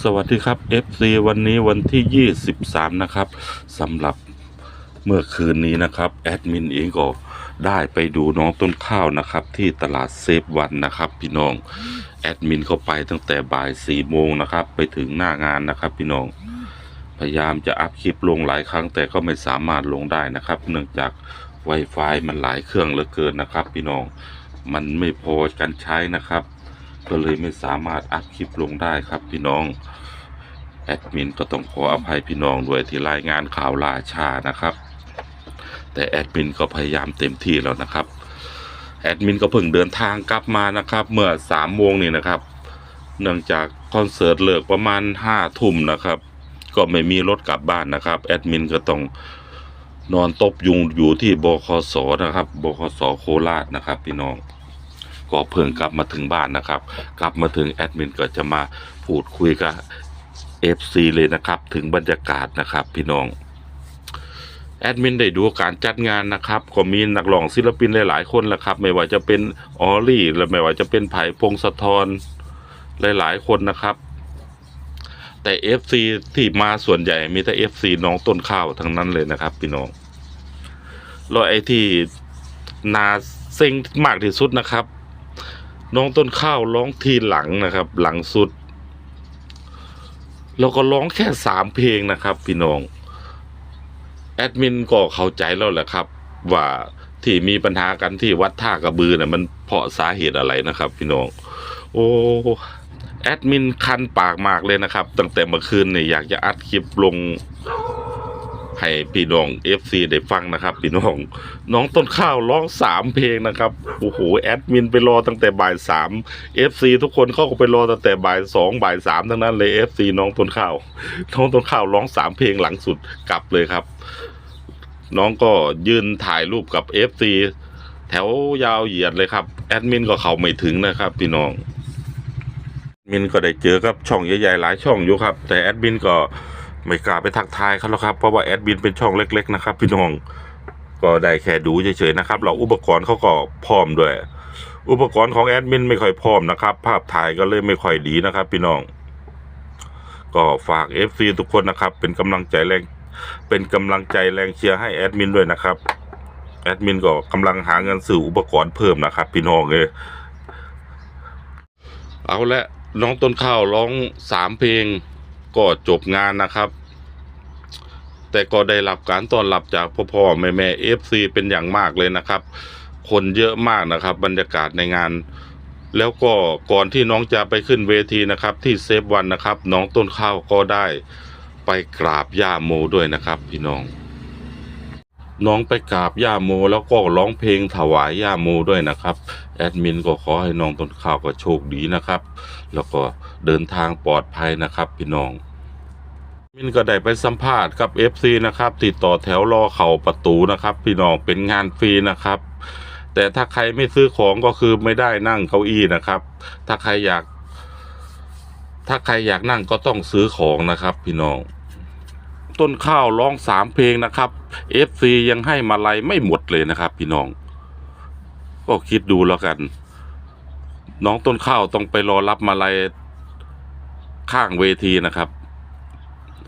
สวัสดีครับ FC วันนี้วันที่ 23 นะครับสำหรับเมื่อคืนนี้นะครับแอดมินเองก็ได้ไปดูน้องต้นข้าวนะครับ ที่ตลาดเซฟวันนะครับ พี่น้องแอดมินเข้าไปตั้งแต่บ่าย4โมงนะครับ ไปถึงหน้างานนะครับ พี่น้องพยายามจะอัพคลิปลงหลายครั้ง แต่ก็ไม่สามารถลงได้นะครับ เนื่องจาก Wi-Fi มันหลายเครื่องเหลือเกินนะครับ พี่น้องมันไม่พอกันใช้นะครับ ก็เลยไม่สามารถอัพคลิปลงได้ครับพี่น้องแอดมินก็ต้องขออภัยพี่น้องด้วยที่รายงานข่าวล่าช้านะครับ แต่แอดมินก็พยายามเต็มที่แล้วนะครับแอดมินก็เพิ่งเดินทางกลับมานะครับ เมื่อสามโมงนี่นะครับ เนื่องจากคอนเสิร์ตเลิกประมาณห้าทุ่มนะครับ ก็ไม่มีรถกลับบ้านนะครับแอดมินก็ต้องนอนตบยุงอยู่ที่บคสนะครับบคสโคราชนะครับ พี่น้อง ก็เพิ่งกลับมาถึงบ้านนะครับ กลับมาถึงแอดมินก็จะมาพูดคุยกับ FC เลยนะครับ ถึงบรรยากาศนะครับพี่น้องแอดมินได้ดูการจัดงานนะครับก็มีนักร้องศิลปินหลายๆคนแหละครับ ไม่ว่าจะเป็นออลลี่และไม่ว่าจะเป็นไผ่พงศธรหลายๆคนนะครับ แต่ FC ที่มาส่วนใหญ่มีแต่ FC น้องต้นข้าวทั้งนั้นเลยนะครับพี่น้องแล้วไอ้ที่นาเซ็งมากที่สุดนะครับ น้องต้นข้าวร้องทีหลังนะครับ หลังสุด แล้วก็ร้องแค่สามเพลงนะครับ พี่น้อง แอดมินก็เข้าใจแล้วแหละครับ ว่าที่มีปัญหากันที่วัดท่ากระบือเนี่ยมันเพราะสาเหตุอะไรนะครับ พี่น้อง โอ้แอดมินคันปากมากเลยนะครับ ตั้งแต่เมื่อคืนเนี่ยอยากจะอัดคลิปลง ให้พี่น้อง FC ได้ฟังนะครับพี่น้อง น้องต้นข้าวร้องสามเพลงนะครับโอ้โหแอดมินไปรอตั้งแต่บ่ายสาม FC ทุกคนเขาก็ไปรอตั้งแต่บ่ายสองบ่ายสามทั้งนั้นเลย FC น้องต้นข้าวน้องต้นข้าวร้องสามเพลงหลังสุดกลับเลยครับ น้องก็ยืนถ่ายรูปกับ FC แถวยาวเหยียดเลยครับแอดมินก็เข้าไม่ถึงนะครับพี่น้องมินก็ได้เจอกับช่องใหญ่ๆหลายช่องอยู่ครับ แต่แอดมินก็ ไม่กล้าไปทักทายเขาหรอกครับ เพราะว่าแอดมินเป็นช่องเล็ก ๆ นะครับ พี่น้อง ก็ได้แค่ดูเฉยๆนะครับ เราอุปกรณ์เขาก็พร้อมด้วย อุปกรณ์ของแอดมินไม่ค่อยพร้อมนะครับ ภาพถ่ายก็เลยไม่ค่อยดีนะครับ พี่น้อง ก็ฝาก FC ทุกคนนะครับ เป็นกำลังใจแรง เป็นกำลังใจแรงเชียร์ให้แอดมินด้วยนะครับ แอดมินก็กำลังหาเงินซื้ออุปกรณ์เพิ่มนะครับ พี่น้องเลยเอาละน้องต้นข้าวร้องสามเพลง ก็จบงานนะครับ แต่ก็ได้รับการต้อนรับจากพ่อพ่อแม่แม่เอฟซีเป็นอย่างมากเลยนะครับ คนเยอะมากนะครับ บรรยากาศในงาน แล้วก็ก่อนที่น้องจะไปขึ้นเวทีนะครับ ที่เซฟวันนะครับ น้องต้นข้าวก็ได้ไปกราบย่าโมด้วยนะครับ พี่น้อง น้องไปกราบย่าโม แล้วก็ร้องเพลงถวายย่าโมด้วยนะครับ แอดมินก็ขอให้น้องต้นข้าวก็โชคดีนะครับ แล้วก็เดินทางปลอดภัยนะครับ พี่น้องมินก็ได้ไปสัมภาษณ์กับ FC นะครับ ติดต่อแถวรอเข่าประตูนะครับ พี่น้องเป็นงานฟรีนะครับ แต่ถ้าใครไม่ซื้อของก็คือไม่ได้นั่งเก้าอี้นะครับ ถ้าใครอยาก ถ้าใครอยากนั่งก็ต้องซื้อของนะครับ พี่น้อง ต้นข้าวร้องสามเพลงนะครับ FC ยังให้มาลัยไม่หมดเลยนะครับ พี่น้อง ก็คิดดูแล้วกัน น้องต้นข้าวต้องไปรอรับมาลัยข้างเวทีนะครับ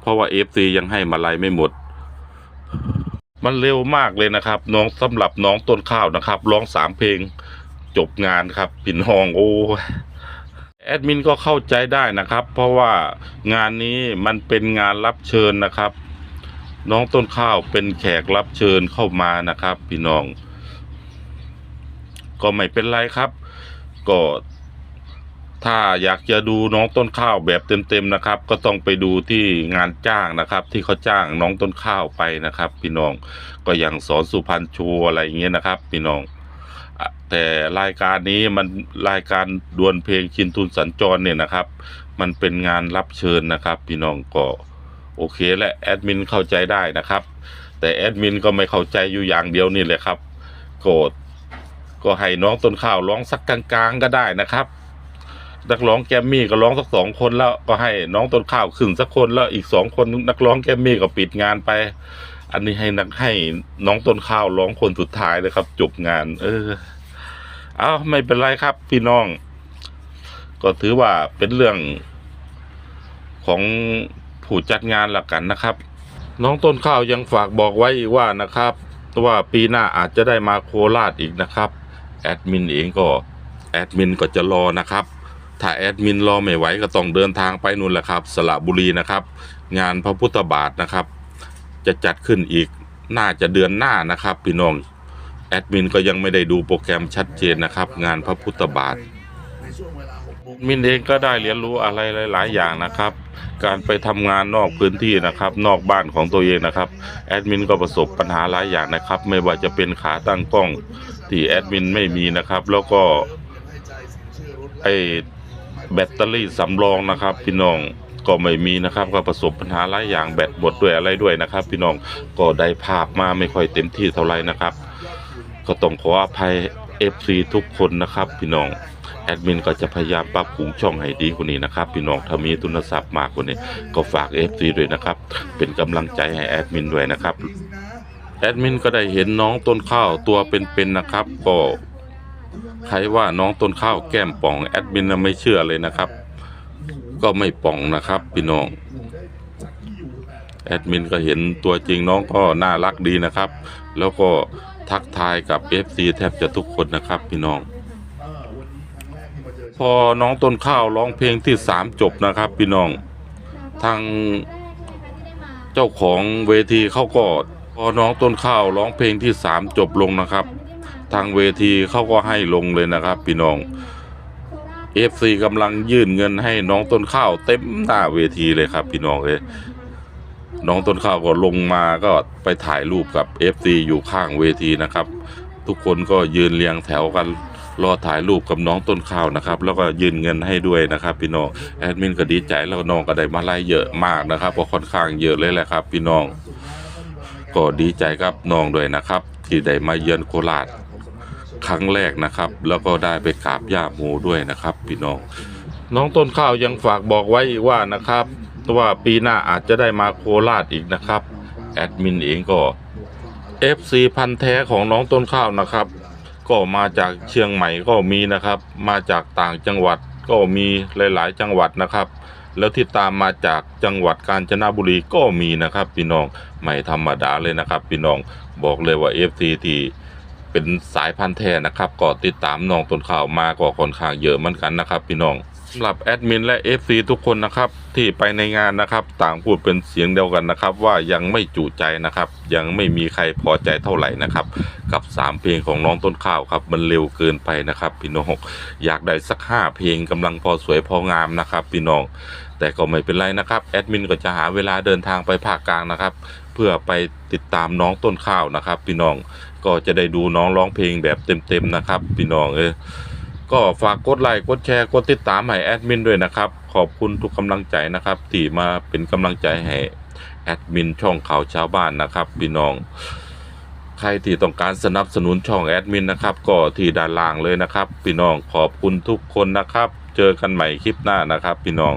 เพราะว่า FC ยังให้มาลัยไม่หมด มันเร็วมากเลยนะครับ น้องสำหรับน้องต้นข้าวนะครับร้องสามเพลงจบงานครับปิ่น้องโอ้ แอดมินก็เข้าใจได้นะครับ เพราะว่างานนี้มันเป็นงานรับเชิญนะครับ น้องต้นข้าวเป็นแขกรับเชิญเข้ามานะครับ พี่น้อง ก็ไม่เป็นไรครับ ก็ถ้าอยากจะดูน้องต้นข้าวแบบเต็มๆนะครับ ก็ต้องไปดูที่งานจ้างนะครับ ที่เขาจ้างน้องต้นข้าวไปนะครับ พี่น้องก็อย่างสอนสุพรรณชูอะไรอย่างเงี้ยนะครับ พี่น้อง แต่รายการนี้มันรายการดวลเพลงชินทุนสัญจรเนี่ยนะครับ มันเป็นงานรับเชิญนะครับ พี่น้องก็โอเคและแอดมินเข้าใจได้นะครับ แต่แอดมินก็ไม่เข้าใจอยู่อย่างเดียวนี่แหละครับโกรธก็ให้น้องต้นข้าวร้องสักกลางๆก็ได้นะครับนักร้องแกมมี่ก็ร้องสักสองคนแล้วก็ให้น้องต้นข้าวขึ้นสักคนแล้วอีกสองคนนักร้องแกมมี่ก็ปิดงานไป อันนี้ให้นักให้น้องต้นข้าวร้องคนสุดท้ายเลยครับ จบงาน เออ เอาไม่เป็นไรครับ พี่น้อง ก็ถือว่าเป็นเรื่องของผู้จัดงานละกันนะครับ น้องต้นข้าวยังฝากบอกไว้อีกว่านะครับว่าปีหน้าอาจจะได้มาโคราชอีกนะครับ แอดมินเองก็แอดมินก็จะรอนะครับ ถ้าแอดมินรอไม่ไหวก็ต้องเดินทางไปนู่นแหละครับ สระบุรีนะครับ งานพระพุทธบาทนะครับ จะจัดขึ้นอีกน่าจะเดือนหน้านะครับพี่น้องแอดมินก็ยังไม่ได้ดูโปรแกรมชัดเจนนะครับ งานพระพุทธบาท มินเองก็ได้เรียนรู้อะไรหลาย ๆ อย่างนะครับ การไปทำงานนอกพื้นที่นะครับ นอกบ้านของตัวเองนะครับแอดมินก็ประสบปัญหาหลายอย่างนะครับ ไม่ว่าจะเป็นขาตั้งกล้องที่แอดมินไม่มีนะครับ แล้วก็ไอแบตเตอรี่สำรองนะครับ พี่น้อง ก็ไม่มีนะครับก็ประสบปัญหาหลายอย่างแบตหมดด้วยอะไรด้วยนะครับ พี่น้องก็ได้ภาพมาไม่ค่อยเต็มที่เท่าไหร่นะครับ ก็ต้องขออภัย FC ทุกคนนะครับ พี่น้องแอดมินก็จะพยายามปรับปรุงช่องให้ดีกว่านี้นะครับ พี่น้องถ้ามีทุนทรัพย์มากกว่านี้ ก็ฝาก FC ด้วยนะครับ เป็นกำลังใจให้แอดมินด้วยนะครับแอดมินก็ได้เห็นน้องต้นข้าวตัวเป็นๆนะครับ ก็ใครว่าน้องต้นข้าวแก้มป่องแอดมินไม่เชื่อเลยนะครับ ก็ไม่ป่องนะครับ พี่น้องแอดมินก็เห็นตัวจริงน้องก็น่ารักดีนะครับ แล้วก็ทักทายกับ FC แทบจะทุกคนนะครับ พี่น้อง พอน้องต้นข้าวร้องเพลงที่สามจบนะครับ พี่น้องทางเจ้าของเวทีเขาก็พอน้องต้นข้าวร้องเพลงที่สามจบลงนะครับ ทางเวทีเขาก็ให้ลงเลยนะครับ พี่น้อง FC กำลังยื่นเงินให้น้องต้นข้าวเต็มหน้าเวทีเลยครับ พี่น้องเลยน้องต้นข้าวก็ลงมาก็ไปถ่ายรูปกับ FC อยู่ข้างเวทีนะครับ ทุกคนก็ยืนเรียงแถวกันรอถ่ายรูปกับน้องต้นข้าวนะครับ แล้วก็ยืนเงินให้ด้วยนะครับ พี่น้องแอดมินก็ดีใจแล้วน้องก็ได้มาไล่เยอะมากนะครับก็ค่อนข้างเยอะเลยแหละครับ พี่น้องก็ดีใจครับน้องด้วยนะครับ ที่ได้มาเยือนโคราช ครั้งแรกนะครับ แล้วก็ได้ไปกราบย่าโมด้วยนะครับพี่น้อง น้องต้นข้าวยังฝากบอกไว้อีกว่านะครับว่าปีหน้าอาจจะได้มาโคราชอีกนะครับ แอดมินเองก็ FC พันธุ์แท้ของน้องต้นข้าวนะครับ ก็มาจากเชียงใหม่ก็มีนะครับ มาจากต่างจังหวัดก็มีหลาย ๆ จังหวัดนะครับ แล้วที่ตามมาจากจังหวัดกาญจนบุรีก็มีนะครับ พี่น้องไม่ธรรมดาเลยนะครับ พี่น้องบอกเลยว่า FC ที่ เป็นสายพันธุ์แท้นะครับก็ติดตามน้องต้นข้าวมาก็ค่อนข้างเยอะเหมือนกันนะครับ พี่น้องสำหรับแอดมินและ FC ทุกคนนะครับที่ไปในงานนะครับต่างพูดเป็นเสียงเดียวกันนะครับ ว่ายังไม่จุใจนะครับ ยังไม่มีใครพอใจเท่าไหร่นะครับ กับ 3 เพลงของน้องต้นข้าวครับ มันเร็วเกินไปนะครับ พี่น้องอยากได้สัก 5 เพลงกำลังพอสวยพองามนะครับ พี่น้องแต่ก็ไม่เป็นไรนะครับแอดมินก็จะหาเวลาเดินทางไปภาคกลางนะครับ เพื่อไปติดตามน้องต้นข้าวนะครับ พี่น้อง ก็จะได้ดูน้องร้องเพลงแบบเต็มๆนะครับพี่น้องเออก็ฝากกดไลค์กดแชร์กดติดตามให้แอดมินด้วยนะครับ ขอบคุณทุกกำลังใจนะครับที่มาเป็นกำลังใจให้แอดมินช่องข่าวชาวบ้านนะครับพี่น้องใครที่ต้องการสนับสนุนช่องแอดมินนะครับ ก็ที่ด้านล่างเลยนะครับ พี่น้องขอบคุณทุกคนนะครับ เจอกันใหม่คลิปหน้านะครับ พี่น้อง